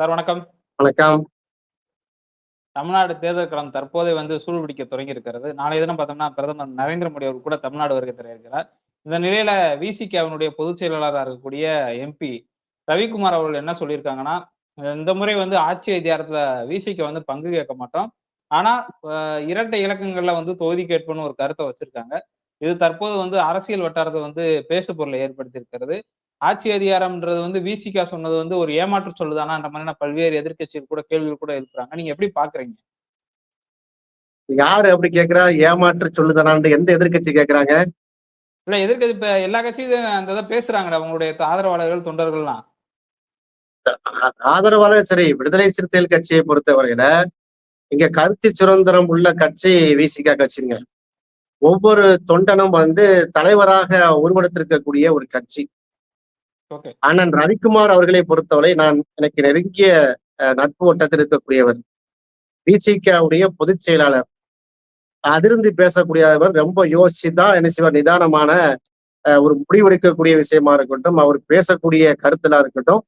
Sir வணக்கம். வணக்கம். தமிழ்நாடு தேர்தல் களம் தற்போதே வந்து சூடுபிடிக்க தொடங்கி இருக்கிறது. நாளைய தினம் பார்த்தோம்னா, பிரதமர் நரேந்திர மோடி அவர்கள் கூட தமிழ்நாடு வருகை தர இருக்கிறார். இந்த நிலையில விசிகவினுடைய பொதுச் செயலாளரா இருக்கக்கூடிய எம்பி ரவிக்குமார் அவர்கள் என்ன சொல்லியிருக்காங்கன்னா, இந்த முறை வந்து ஆட்சி அதிகாரத்துல விசிக வந்து பங்கு கேட்க மாட்டோம். ஆனா, இரட்டை இலக்கங்கள்ல வந்து தொகுதி கேட்போம்னு ஒரு கருத்த வச்சிருக்காங்க. இது தற்போது வந்து அரசியல் வட்டாரத்துல வந்து பேசு பொருளை ஏற்படுத்தியிருக்கிறது. ஆட்சி அதிகாரம்ன்றது வந்து விசிக சொன்னது வந்து ஒரு ஏமாற்று சொல்லுதானான்ற மாதிரியான பல்வேறு எதிர்க்கட்சிகள் கூட கேள்விகள் கூட எழுப்புறாங்க. நீங்க எப்படி பார்க்குறீங்க? யாரு அப்படி கேட்கிறா? ஏமாற்று சொல்லுதனான்ட்டு எந்த எதிர்க்கட்சி கேட்கறாங்க? இல்ல எதிர்க்கட்சி இப்ப எல்லா கட்சியும் அந்த இத பேசுறாங்கடா உங்களுடைய ஆதரவாளர்கள், தொண்டர்கள்லாம். ஆதரவாளர் சரி, விடுதலை சிறுத்தைகள் கட்சியை பொறுத்தவரையில, இங்க கருத்து சுதந்திரம் உள்ள கட்சி விசிக கட்சிங்க. ஒவ்வொரு தொண்டனும் வந்து தலைவராக உருவெடுத்திருக்கக்கூடிய ஒரு கட்சி. அண்ணன் ரவிக்குமார் அவர்களை பொறுத்தவரை நான் எனக்கு நெருங்கிய நட்பு வட்டத்தில் இருக்கக்கூடியவர். விசிகவுடைய பொதுச் செயலாளர். அதிர்ந்து பேசக்கூடியவர் ரொம்ப யோசிச்சு தான் என்ன செய்வார், நிதானமான ஒரு முடிவெடுக்கக்கூடிய விஷயமா இருக்கட்டும், அவர் பேசக்கூடிய கருத்துலா இருக்கட்டும்,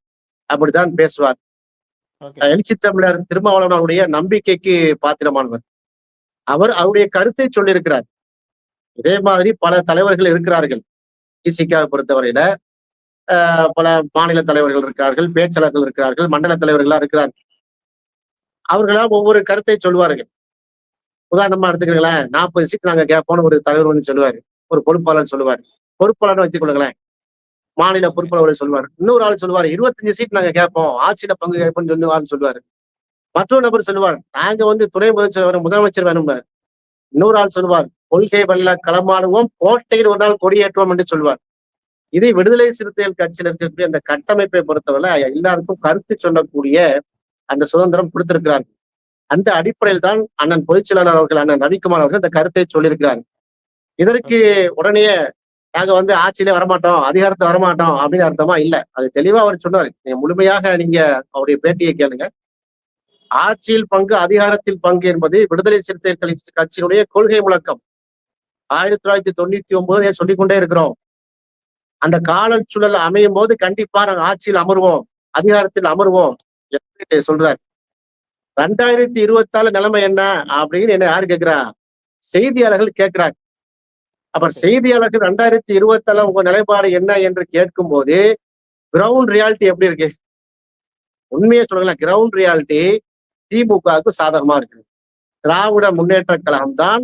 அப்படித்தான் பேசுவார். எழுச்சி தமிழர் திருமாவளவன் அவருடைய நம்பிக்கைக்கு பாத்திரமானவர். அவர் அவருடைய கருத்தை சொல்லியிருக்கிறார். இதே மாதிரி பல தலைவர்கள் இருக்கிறார்கள். விசிகவை பொறுத்தவரையில. பல மாநில தலைவர்கள் இருக்கிறார்கள், பேச்சாளர்கள் இருக்கிறார்கள், மண்டல தலைவர்களா இருக்கிறார்கள். அவர்களால் ஒவ்வொரு கருத்தை சொல்வார்கள். உதாரணமா எடுத்துக்கிறீங்களா நாற்பது சீட் நாங்க கேட்போம்னு ஒரு தலைவர் வந்து சொல்லுவாரு. ஒரு பொறுப்பாளர் சொல்லுவாரு. பொறுப்பாளர் வைத்துக் கொள்ளுங்களேன். மாநில பொறுப்பாளர் சொல்லுவார் இன்னொரு ஆள் சொல்லுவாரு, 25 சீட் நாங்க கேட்போம். ஆட்சியில பங்கு கேட்போம்னு சொல்லுவாருன்னு சொல்லுவாரு. மற்றொரு நபர் சொல்லுவார், நாங்க வந்து துணை முதலமைச்சர் வேணும், முதலமைச்சர் வேணும் இன்னொரு ஆள் சொல்லுவார், கொள்கை வல்ல களமாடுவோம், கோட்டையில் ஒரு நாள் கொடியேற்றுவோம் என்று சொல்வார். இது விடுதலை சிறுத்தைகள் கட்சியில இருக்கக்கூடிய அந்த கட்டமைப்பை பொறுத்தவரை எல்லாருக்கும் கருத்து சொல்லக்கூடிய அந்த சுதந்திரம் கொடுத்திருக்கிறார். அந்த அடிப்படையில் தான் அண்ணன் பொதுச்செயலாளர் அவர்கள் அண்ணன் ரவிக்குமார் அவர்கள் அந்த கருத்தை சொல்லியிருக்கிறார். இதற்கு உடனே நாங்க வந்து ஆட்சியிலே வரமாட்டோம், அதிகாரத்தை வரமாட்டோம் அப்படின்னு அர்த்தமா இல்ல. அது தெளிவா அவர் சொன்னாரு. நீங்க முழுமையாக நீங்க அவருடைய பேட்டியை கேளுங்க. ஆட்சியில் பங்கு, அதிகாரத்தில் பங்கு என்பது விடுதலை சிறுத்தைகள் கட்சியினுடைய கொள்கை முழக்கம். ஆயிரத்தி தொள்ளாயிரத்தி தொண்ணூத்தி ஒன்பது சொல்லிக்கொண்டே இருக்கிறோம். அந்த காலச் சூழல் அமையும் போது கண்டிப்பா நாங்க ஆட்சியில் அமர்வோம், அதிகாரத்தில் அமர்வோம் என்று சொல்றார். 2024 நிலைமை என்ன அப்படின்னு என்ன யாரு கேட்கிறா? செய்தியாளர்கள் கேட்கிறாங்க. அப்ப செய்தியாளர்கள் 2024 உங்க நிலைப்பாடு என்ன என்று கேட்கும்போது, கிரவுண்ட் ரியாலிட்டி எப்படி இருக்கு? உண்மையை சொல்லுங்களேன். கிரவுண்ட் ரியாலிட்டி திமுகவுக்கு சாதகமா இருக்கு. திராவிட முன்னேற்ற கழகம் தான்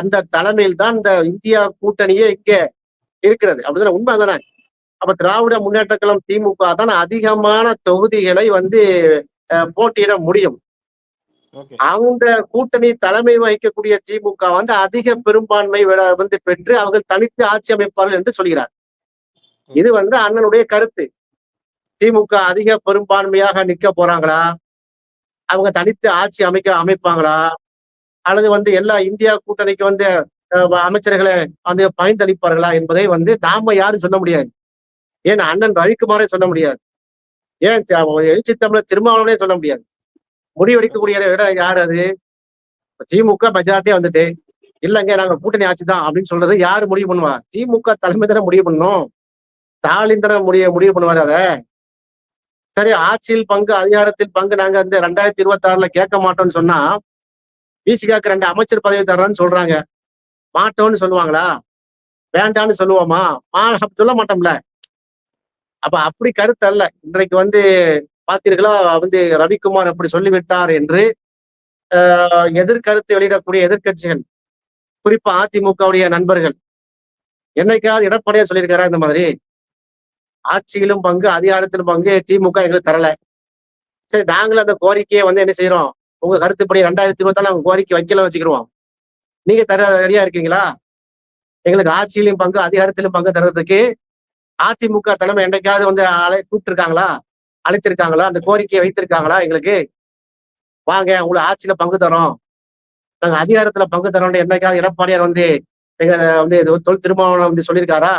அந்த தலைமையில் தான் இந்த இந்தியா கூட்டணியே இங்க இருக்கிறது. அப்படிதானே? உண்மை அதானே? அப்ப திராவிட முன்னேற்ற கழகம் திமுக தான் அதிகமான தொகுதிகளை வந்து போட்டியிட முடியும். அந்த கூட்டணி தலைமை வகிக்கக்கூடிய திமுக வந்து அதிக பெரும்பான்மை வந்து பெற்று அவர்கள் தனித்து ஆட்சி அமைப்பார்கள் என்று சொல்கிறார். இது வந்து அண்ணனுடைய கருத்து. திமுக அதிக பெரும்பான்மையாக நிக்க போறாங்களா? அவங்க தனித்து ஆட்சி அமைக்க அமைப்பாங்களா? அல்லது வந்து எல்லா இந்தியா கூட்டணிக்கு வந்து அமைச்சர்களை வந்து பயன்தளிப்பார்களா என்பதை வந்து நாம யாரும் சொல்ல முடியாது. ஏன் அண்ணன் ரவிக்குமாரே சொல்ல முடியாது. ஏன் எழுச்சி தமிழர் திருமாவளவனே சொல்ல முடியாது. முடிவெடுக்கக்கூடிய இடம் யார் அது? திமுக மெஜாரிட்டியா வந்துட்டு, இல்லைங்க நாங்க கூட்டணி ஆட்சி தான் அப்படின்னு சொல்றது யாரு முடிவு பண்ணுவா? திமுக தலைமை தானே முடிவு பண்ணும் ஸ்டாலின் தானே முடிய முடிவு பண்ணுவாரு அத. சரி ஆட்சியில் பங்கு, அதிகாரத்தில் பங்கு நாங்க வந்து 2026ல கேட்க மாட்டோம்னு சொன்னா, பிசிகாக்கு ரெண்டு அமைச்சர் பதவி தர்றோம்னு சொல்றாங்க. மாட்டோம்னு சொல்லுவாங்களா? வேண்டாம்னு சொல்லுவோமா? மா சொல்ல மாட்டோம்ல. அப்ப அப்படி கருத்து அல்ல. இன்றைக்கு வந்து பார்த்தீர்களா வந்து ரவிக்குமார் அப்படி சொல்லிவிட்டார் என்று எதிர்கருத்து வெளியிடக்கூடிய எதிர்க்கட்சிகள், குறிப்பா அதிமுகவுடைய நண்பர்கள், என்னைக்காவது எடப்பாடியா சொல்லியிருக்காரா இந்த மாதிரி? ஆட்சியிலும் பங்கு, அதிகாரத்திலும் பங்கு திமுக எங்களுக்கு தரல. சரி நாங்களும் அந்த கோரிக்கையை வந்து என்ன செய்யறோம் உங்க கருத்துப்படி 2024 நாங்க கோரிக்கை வைக்கல வச்சுக்கிருவோம். நீங்க தர ரெடியா இருக்கீங்களா? எங்களுக்கு ஆட்சியிலும் பங்கு, அதிகாரத்திலும் பங்கு தர்றதுக்கு அதிமுக தலைமை என்றைக்காவது வந்து அழை கூப்பிட்டுருக்காங்களா? அழைத்திருக்காங்களா? அந்த கோரிக்கையை வைத்திருக்காங்களா எங்களுக்கு? வாங்க உங்களுக்கு ஆட்சியில பங்கு தரோம் நாங்க அதிகாரத்துல பங்கு தர்றோம்னு என்னைக்காவது எடப்பாடியார் வந்து எங்க வந்து தொல் திருமாவளவன் வந்து சொல்லியிருக்காரா?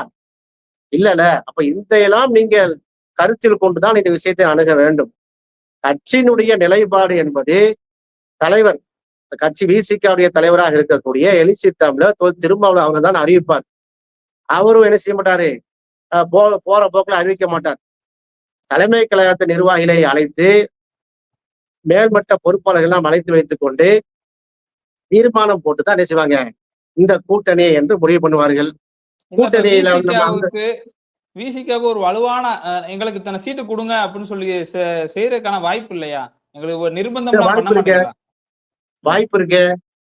இல்லல்ல. அப்ப இந்த எல்லாம் நீங்கள் கருத்தில் கொண்டுதான் இந்த விஷயத்தை அணுக வேண்டும். கட்சியினுடைய நிலைப்பாடு என்பது தலைவர் கட்சி விசிகவுடைய தலைவராக இருக்கக்கூடிய தமிழர் தொல் திருமாவளவன் அவங்க தான் அறிவிப்பார். அவரும் என்ன செய்ய மாட்டாரு? போ போற போக்குல அறிவிக்க மாட்டார். தலைமை கழகத்து நிர்வாகிகளை அழைத்து மேல்மட்ட பொறுப்பாளர்கள் எல்லாம் அழைத்து வைத்துக் கொண்டு தீர்மானம் போட்டு தான் என்ன செய்வாங்க இந்த கூட்டணி என்று முடிவு பண்ணுவார்கள் கூட்டணியில விசிகாவுக்கு ஒரு வலுவான எங்களுக்கு இத்தனை சீட்டு கொடுங்க அப்படின்னு சொல்லி செய்யறதுக்கான வாய்ப்பு இல்லையா எங்களுக்கு ஒரு நிர்பந்தம் வாய்ப்பு இருக்கு.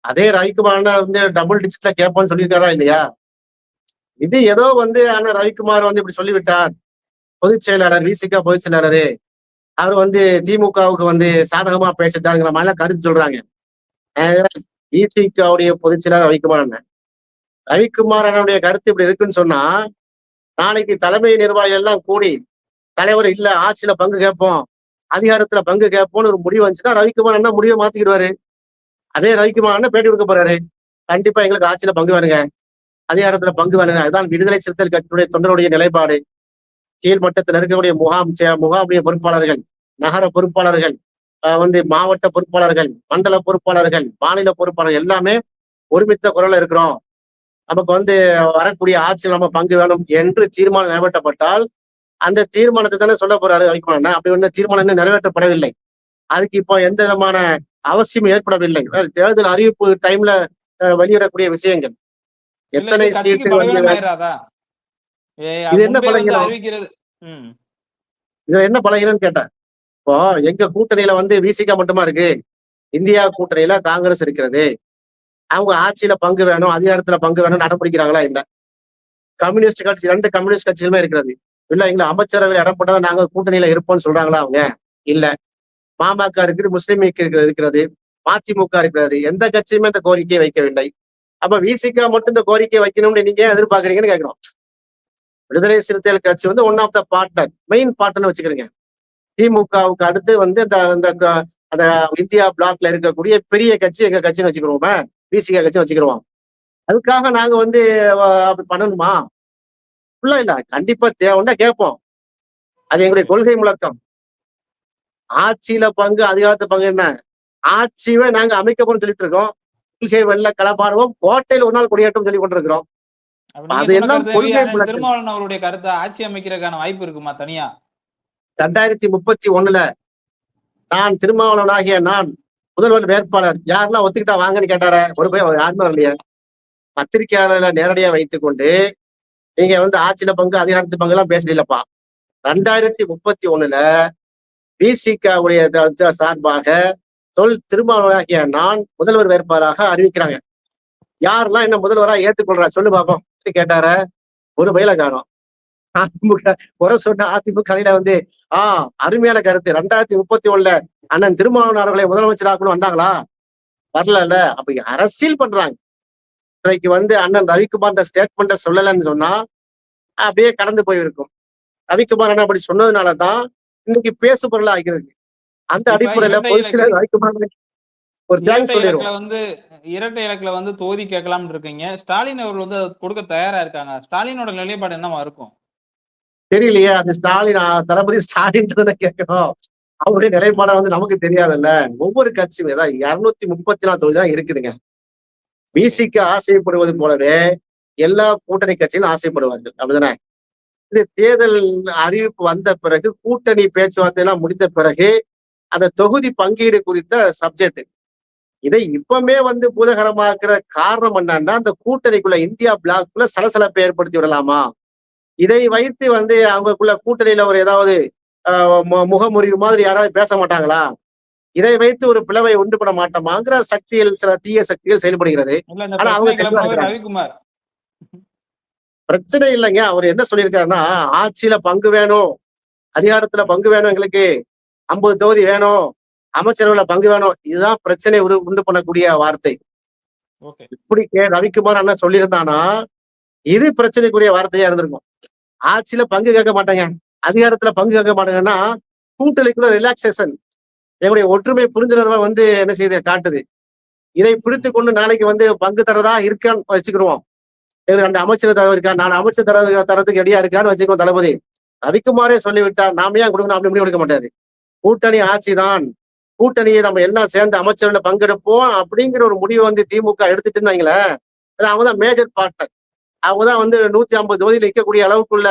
அதே ரவிக்குமார் வந்து டபுள் டிஜிட்ல கேட்போன்னு சொல்லியிருக்காரா இல்லையா? இது ஏதோ வந்து ஆனா ரவிக்குமார் வந்து இப்படி சொல்லிவிட்டார். பொதுச் செயலாளர் விசிகா பொதுச் செயலாளரு அவர் வந்து திமுகவுக்கு வந்து சாதகமா பேசிட்டாருங்கிற மாதிரிலாம் கருத்து சொல்றாங்க. விசிகாவுடைய பொதுச் செயலாளர் ரவிக்குமார் அண்ணன் ரவிக்குமார் அண்ணனுடைய கருத்து இப்படி இருக்குன்னு சொன்னா நாளைக்கு தலைமை நிர்வாகிகள் எல்லாம் கூடி தலைவர் இல்ல ஆட்சியில பங்கு கேட்போம் அதிகாரத்துல பங்கு கேட்போம்னு ஒரு முடிவு வந்துச்சுன்னா ரவிக்குமார் அண்ணா முடிவை மாத்திக்கிடுவாரு? அதே ரவிக்குமார் பேட்டி கொடுக்க போறாரு. கண்டிப்பா எங்களுக்கு ஆட்சியில பங்கு வேணுங்க. அதிகாரத்துல பங்கு வேணுங்க. அதுதான் விடுதலை சிறுத்தைகள் கட்சியுடைய தொண்டருடைய நிலைப்பாடு. கீழ் மட்டத்தில் இருக்கக்கூடிய முகாம் முகாமுடைய பொறுப்பாளர்கள் நகர பொறுப்பாளர்கள் வந்து மாவட்ட பொறுப்பாளர்கள் மண்டல பொறுப்பாளர்கள் மாநில பொறுப்பாளர்கள் எல்லாமே ஒருமித்த குரல்ல இருக்கிறோம். நமக்கு வந்து வரக்கூடிய ஆட்சியில் நம்ம பங்கு வேணும் என்று தீர்மானம் நிறைவேற்றப்பட்டால் அந்த தீர்மானத்தை தானே சொல்ல போறாரு ரவிக்குமார் அப்படி வந்து தீர்மானம் இன்னும் நிறைவேற்றப்படவில்லை. அதுக்கு இப்போ எந்த விதமான அவசியம் ஏற்படவில்லை. தேர்தல் அறிவிப்பு டைம்ல வெளியிடக்கூடிய விஷயங்கள். எத்தனை இது சீட்டு இது என்ன முன்பே வந்து பலவீனம்? அறிவிக்கிறது. ம். இதுல என்ன பலகீனம்னு கேட்டேன் இப்போ எங்க கூட்டணியில வந்து விசிகா மட்டுமா இருக்கு? இந்தியா கூட்டணியில காங்கிரஸ் இருக்கிறது. அவங்க ஆட்சியில பங்கு வேணும் அதிகாரத்துல பங்கு வேணும் நடப்பிடிக்கிறாங்களா இல்ல? கம்யூனிஸ்ட் கட்சி ரெண்டு கம்யூனிஸ்ட் கட்சிகளுமே இருக்கிறது. இல்ல எங்களை அமைச்சரவையில் இடம் போட்டா நாங்க கூட்டணியில இருப்போம்னு சொல்றாங்களா அவங்க? இல்ல. பாமக இருக்குது முஸ்லீம் இருக்கிறது மதிமுக இருக்கிறது. எந்த கட்சியுமே இந்த கோரிக்கையை வைக்கவில்லை. அப்ப விசிகா மட்டும் இந்த கோரிக்கை வைக்கணும்னு நீங்க எதிர்பார்க்கறீங்கன்னு கேட்கிறோம். விடுதலை சிறுத்தைகள் கட்சி வந்து one of the partner main partner வச்சுக்கிறீங்க திமுகவுக்கு அடுத்து வந்து இந்த இந்த அந்த இந்தியா பிளாக்ல இருக்கக்கூடிய பெரிய கட்சி எங்க கட்சின்னு வச்சுக்கிறோமே விசிகா கட்சி வச்சுக்கிறோம் அதுக்காக நாங்க வந்து அப்படி பண்ணணுமா? ஃபுல்லா இல்ல கண்டிப்பா தேவைன்னா கேட்போம். அது எங்களுடைய கொள்கை முழக்கம். ஆட்சியில பங்கு அதிகாரத்து பங்கு என்ன? ஆட்சியவே நாங்க அமைக்க போறோம்னு சொல்லிட்டு இருக்கோம். கொள்கை வெள்ள களப்பாடுவோம். கோட்டையில ஒரு நாள் கொடியாட்டம் சொல்லி கொண்டிருக்கிறோம். அது எல்லாம் கொள்கை. திருமாவளவன் அவருடைய கருத்தை ஆட்சி அமைக்கிறதுக்கான வாய்ப்பு இருக்குமா தனியா? ரெண்டாயிரத்தி முப்பத்தி ஒண்ணுல நான் திருமாவளவனாகிய நான் முதல்வர் வேட்பாளர். யாரெல்லாம் ஒத்துக்கிட்டா வாங்கன்னு கேட்டார? ஒரு போய் யாருமே வரலையே. பத்திரிகையாளர்களை நேரடியா வைத்துக் கொண்டு நீங்க வந்து ஆட்சியில பங்கு அதிகாரத்து பங்கு எல்லாம் பேசலப்பா ரெண்டாயிரத்தி முப்பத்தி ஒண்ணுல பிசிகாவுடைய சார்பாக தொல் திருமாவளாகிய நான் முதல்வர் வேட்பாளராக அறிவிக்கிறாங்க. யாரெல்லாம் என்ன முதல்வரா ஏற்றுக்கொள்றா சொல்லு பாப்போம். கேட்டார. ஒரு பயில காணும். அதிமுக குறை சொன்ன அதிமுக அணியில வந்து ஆஹ் அருமையான கருத்து. ரெண்டாயிரத்தி முப்பத்தி ஒண்ணுல அண்ணன் திருமாவளவன் அவர்களை முதலமைச்சராக்கணும் வந்தாங்களா? வரல அப்ப அரசியல் பண்றாங்க. இன்னைக்கு வந்து அண்ணன் ரவிக்குமார் இந்த ஸ்டேட்மெண்ட்டை சொல்லலைன்னு சொன்னா அப்படியே கடந்து போயிருக்கும். ரவிக்குமார் அண்ணன் அப்படி சொன்னதுனாலதான் இன்னைக்கு பேசு பொருளா ஆகிறது அந்த அடிப்படையில ஒரு தேங்க்ஸ் சொல்லிடுவோம். இலக்குல வந்து இரட்டை இலக்குல வந்து தொகுதி கேட்கலாம்னு இருக்கீங்க. ஸ்டாலின் அவர்கள் வந்து கொடுக்க தயாரா இருக்காங்க. ஸ்டாலினோட நிலைப்பாடு என்னவா இருக்கும்? தெரியலையே அது ஸ்டாலின் தளபதி ஸ்டாலின் கேட்கணும். அவருடைய நிலைப்பாட வந்து நமக்கு தெரியாதுல்ல. ஒவ்வொரு கட்சியும் ஏதாவது இருநூத்தி முப்பத்தி நாலு தொகுதி தான் இருக்குதுங்க. பிசிக்கு ஆசைப்படுவது போலவே எல்லா கூட்டணி கட்சிகளும் ஆசைப்படுவார்கள். அப்படிதானே? இது தேர்தல் அறிவிப்பு வந்த பிறகு கூட்டணி பேச்சுவார்த்தை எல்லாம் முடிந்த பிறகு அந்த தொகுதி பங்கீடு குறித்த சப்ஜெக்ட் இதை இப்பவுமே வந்து பூதகரமாக்குற காரணம் என்னன்னா அந்த கூட்டணிக்குள்ள இந்தியா பிளாக்குள்ள சலசலப்பை ஏற்படுத்தி விடலாமா? இதை வைத்து வந்து அவங்களுக்குள்ள கூட்டணியில ஒரு ஏதாவது முகமுறிவு மாதிரி யாராவது பேச மாட்டாங்களா? இதை வைத்து ஒரு பிளவை உண்டு பண்ண மாட்டோமாங்கிற சக்தியில் சில தீய சக்திகள் செயல்படுகிறது. ஆனா அவங்க. ரவிக்குமார். பிரச்சனை இல்லைங்க. அவர் என்ன சொல்லியிருக்காருன்னா ஆட்சியில பங்கு வேணும். அதிகாரத்துல பங்கு வேணும் எங்களுக்கு. ஐம்பது தொகுதி வேணும். அமைச்சரவையில பங்கு வேணும். இதுதான் பிரச்சனை உரு உண்டு பண்ணக்கூடிய வார்த்தை. இப்படி கே ரவிக்குமார் அண்ணா சொல்லியிருந்தானா இது பிரச்சனைக்குரிய வார்த்தையா இருந்திருக்கும். ஆட்சியில பங்கு கேட்க மாட்டாங்க. அதிகாரத்துல பங்கு கேட்க மாட்டாங்கன்னா கூட்டணிக்குள்ள ரிலாக்ஸேஷன் எங்களுடைய ஒற்றுமை புரிந்துணர்வை வந்து என்ன செய்யுது காட்டுது. இதை பிடித்து கொண்டு நாளைக்கு வந்து பங்கு தரதா இருக்கான்னு வச்சுக்கிடுவோம் எங்களுக்கு ரெண்டு அமைச்சர் தர இருக்கா? நான் அமைச்சர் தர தரத்துக்கு ரெடியா இருக்கான்னு வச்சுக்கோ தளபதி. ரவிக்குமாரே சொல்லிவிட்டார் நாம ஏன் கொடுக்கணும்? அப்படி முடிவு எடுக்க மாட்டாரு. கூட்டணி ஆட்சி தான் கூட்டணியை நம்ம எல்லாம் சேர்ந்து அமைச்சர்ல பங்கெடுப்போம் அப்படிங்கிற ஒரு முடிவை வந்து திமுக எடுத்துட்டுன்னு அவங்க தான் மேஜர் பார்ட்னர் அவங்க தான் வந்து நூத்தி ஐம்பது தொகுதியில் நிற்கக்கூடிய அளவுக்குள்ள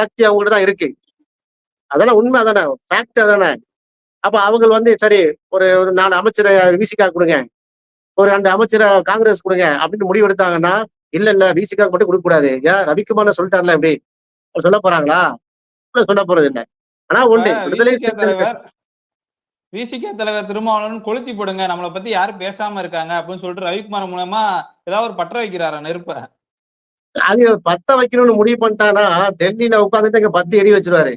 சக்தி அவங்ககிட்ட தான் இருக்கு. அதெல்லாம் உண்மை தானே? ஃபேக்ட் தானே? அப்ப அவங்க வந்து சரி ஒரு ஒரு நாலு அமைச்சரை விசிகா கொடுங்க. ஒரு ரெண்டு அமைச்சரை காங்கிரஸ் கொடுங்க அப்படின்னு முடிவு எடுத்தாங்கன்னா இல்ல இல்ல விசிகா மட்டும் கொடுக்க கூடாது ஏன்? ரவிக்குமார் சொல்லிட்டார்ல எப்படி சொல்ல போறாங்களா? சொல்ல போறது இல்ல. ஆனா ஒண்ணு விடுதலை விசிக தலைவர் விசிக தலைவர் திருமாவளவன் கொளுத்தி போடுங்க. நம்மளை பத்தி யாரும் பேசாம இருக்காங்க அப்படின்னு சொல்லிட்டு ரவிக்குமார் மூலமா ஏதாவது ஒரு பற்ற வைக்கிறாரா நெருப்ப? அது பத்த வைக்கணும்னு முடிவு பண்ணிட்டானா டெல்லியில உட்காந்துட்டு இங்க பத்து எரி வச்சிருவாரு.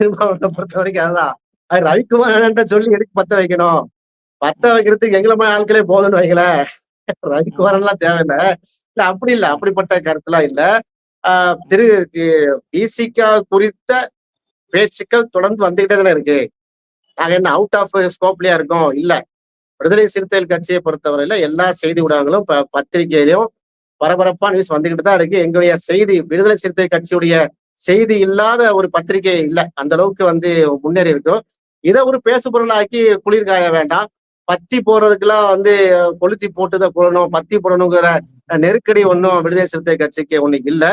திருமாவளவனை பொறுத்த வரைக்கும் அதுதான் அது ரவிக்குமார் சொல்லி எதுக்கு பத்த வைக்கணும்? பத்த வைக்கிறதுக்கு எங்களை மாதிரி ஆட்களே போதும்னு வைங்களேன். ரவிக்குமார் எல்லாம் தேவையில்லை. இல்ல அப்படி இல்ல அப்படிப்பட்ட கருத்துலாம் இல்ல. ஆஹ் திரு பிசிகா குறித்த பேச்சுக்கள் தொடர்ந்து வந்துகிட்டே தானே இருக்கு. நாங்க என்ன அவுட் ஆஃப் ஸ்கோப்லயா இருக்கோம்? இல்ல. விடுதலை சிறுத்தைகள் கட்சியை பொறுத்தவரையில எல்லா செய்தி ஊடகங்களும் ப- பத்திரிகையிலும் பரபரப்பா நியூஸ் வந்துகிட்டு தான் இருக்கு. எங்களுடைய செய்தி விடுதலை சிறுத்தை கட்சியுடைய செய்தி இல்லாத ஒரு பத்திரிகை இல்லை. அந்த அளவுக்கு வந்து முன்னேறி இருக்கும். இதை ஒரு பேசுபொருளாக்கி குளிர்காய வேண்டாம். பத்தி போறதுக்கெல்லாம் வந்து கொளுத்தி போட்டுதான் போடணும் பத்தி போடணுங்கிற நெருக்கடி ஒன்றும் விடுதலை சிறுத்தை கட்சிக்கு ஒண்ணு இல்ல.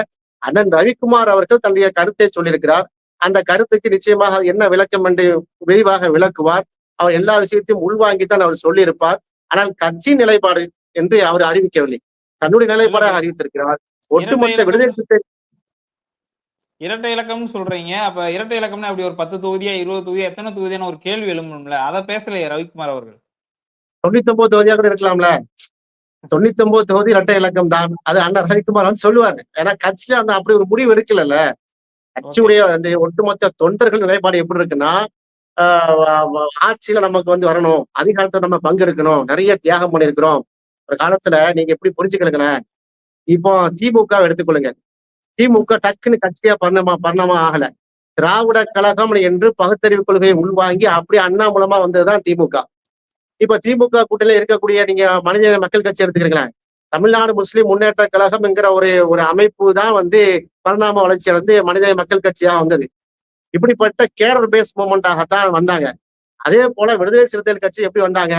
அண்ணன் ரவிக்குமார் அவர்கள் தன்னுடைய கருத்தை சொல்லியிருக்கிறார். அந்த கருத்துக்கு நிச்சயமாக என்ன விளக்கம் என்று விரிவாக விளக்குவார். அவர் எல்லா விஷயத்தையும் உள்வாங்கித்தான் அவர் சொல்லியிருப்பார். ஆனால் கட்சி நிலைப்பாடு என்று அவர் அறிவிக்கவில்லை. தன்னுடைய நிலைப்பாடாக அறிவித்திருக்கிறார். ஒட்டுமொத்த விடுதலை சிறுத்தை இரட்டை இலக்கம்னு சொல்றீங்க. அப்ப இரட்டை இலக்கம்னா அப்படி ஒரு பத்து தொகுதியா இருபது தொகுதியா எத்தனை தொகுதியான ஒரு கேள்வி எழும்பும்ல. அதை பேசலையே ரவிக்குமார் அவர்கள். தொண்ணூத்தி ஒன்பது தொகுதியா கூட இருக்கலாம்ல. தொண்ணூத்தி ஒன்பது தொகுதி இரட்டை இலக்கம் தான். அது அண்ணன் ரவிக்குமார் வந்து சொல்லுவாரு. ஏன்னா கட்சியில அந்த அப்படி ஒரு முடிவு எடுக்கல கட்சியுடைய அந்த ஒட்டுமொத்த தொண்டர்கள் நிலைப்பாடு எப்படி இருக்குன்னா ஆட்சியில நமக்கு வந்து வரணும். அதிகாரத்துல நம்ம பங்கெடுக்கணும். நிறைய தியாகம் பண்ணிருக்கிறோம் ஒரு காலத்துல நீங்க எப்படி புரிஞ்சுக்கலுங்களேன் இப்போ திமுக எடுத்துக்கொள்ளுங்க. திமுக டக்குன்னு கட்சியா பரிணமா பரிணாமம் ஆகல. திராவிட கழகம் என்று பகுத்தறிவு கொள்கையை உள்வாங்கி அப்படி அண்ணா மூலமா வந்ததுதான் திமுக. இப்ப திமுக கூட்டணியில இருக்கக்கூடிய நீங்க மனித மக்கள் கட்சி எடுத்துக்கிறீங்களேன். தமிழ்நாடு முஸ்லிம் முன்னேற்ற கழகம் என்கிற ஒரு ஒரு அமைப்பு தான் வந்து பரிணாம வளர்ச்சி அடைந்து மனித மக்கள் கட்சியா வந்தது. இப்படிப்பட்ட கேரர் பேஸ் மூமெண்டாகத்தான் வந்தாங்க. அதே போல விடுதலை சிறுத்தைகள் கட்சி எப்படி வந்தாங்க?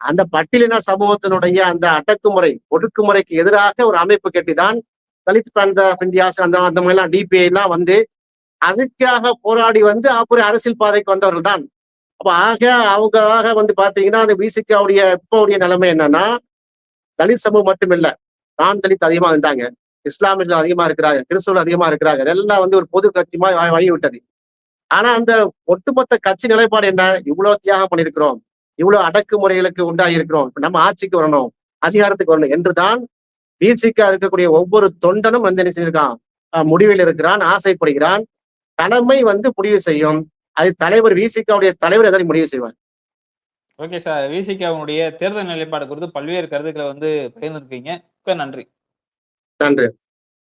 அந்த பட்டியலின சமூகத்தினுடைய அந்த அடக்குமுறை ஒடுக்குமுறைக்கு எதிராக ஒரு அமைப்பு கட்டிதான் தலித் பிராந்த இந்தியாஸ் அந்த அந்த மாதிரிலாம் டிபிஐ எல்லாம் வந்து அதுக்காக போராடி வந்து அப்புறம் அரசியல் பாதைக்கு வந்தவர்கள் தான் அப்ப ஆக அவங்களாக வந்து பாத்தீங்கன்னா அந்த விசிகாவுடைய இப்போடைய நிலைமை என்னன்னா தலித் சமூகம் மட்டும் இல்ல நான் தலித் அதிகமா இருந்தாங்க இஸ்லாமியர்கள் அதிகமா இருக்கிறாங்க கிறிஸ்தவர்கள் அதிகமா இருக்கிறாங்க எல்லாம் வந்து ஒரு பொது கட்சிமா வழி விட்டது. ஆனா அந்த ஒட்டுமொத்த கட்சி நிலைப்பாடு என்ன? இவ்வளவு தியாகம் பண்ணிருக்கிறோம் இவ்வளவு அடக்குமுறைகளுக்கு உண்டாகி இருக்கிறோம் இப்ப நம்ம ஆட்சிக்கு வரணும் அதிகாரத்துக்கு வரணும் என்றுதான் பிசிக்கா இருக்கக்கூடிய ஒவ்வொரு தொண்டனும் வந்து என்ன செஞ்சிருக்கான்? அஹ் முடிவில் இருக்கிறான் ஆசைப்படுகிறான் தலைமை வந்து முடிவு செய்யும். அது தலைவர் விசிகாவுடைய தலைவர் எதை முடிவு செய்வார். ஓகே சார் விசிகாவுடைய தேர்தல் நிலைப்பாடு குறித்து பல்வேறு கருத்துக்களை வந்து பகிர்ந்துருக்கீங்க. நன்றி. நன்றி.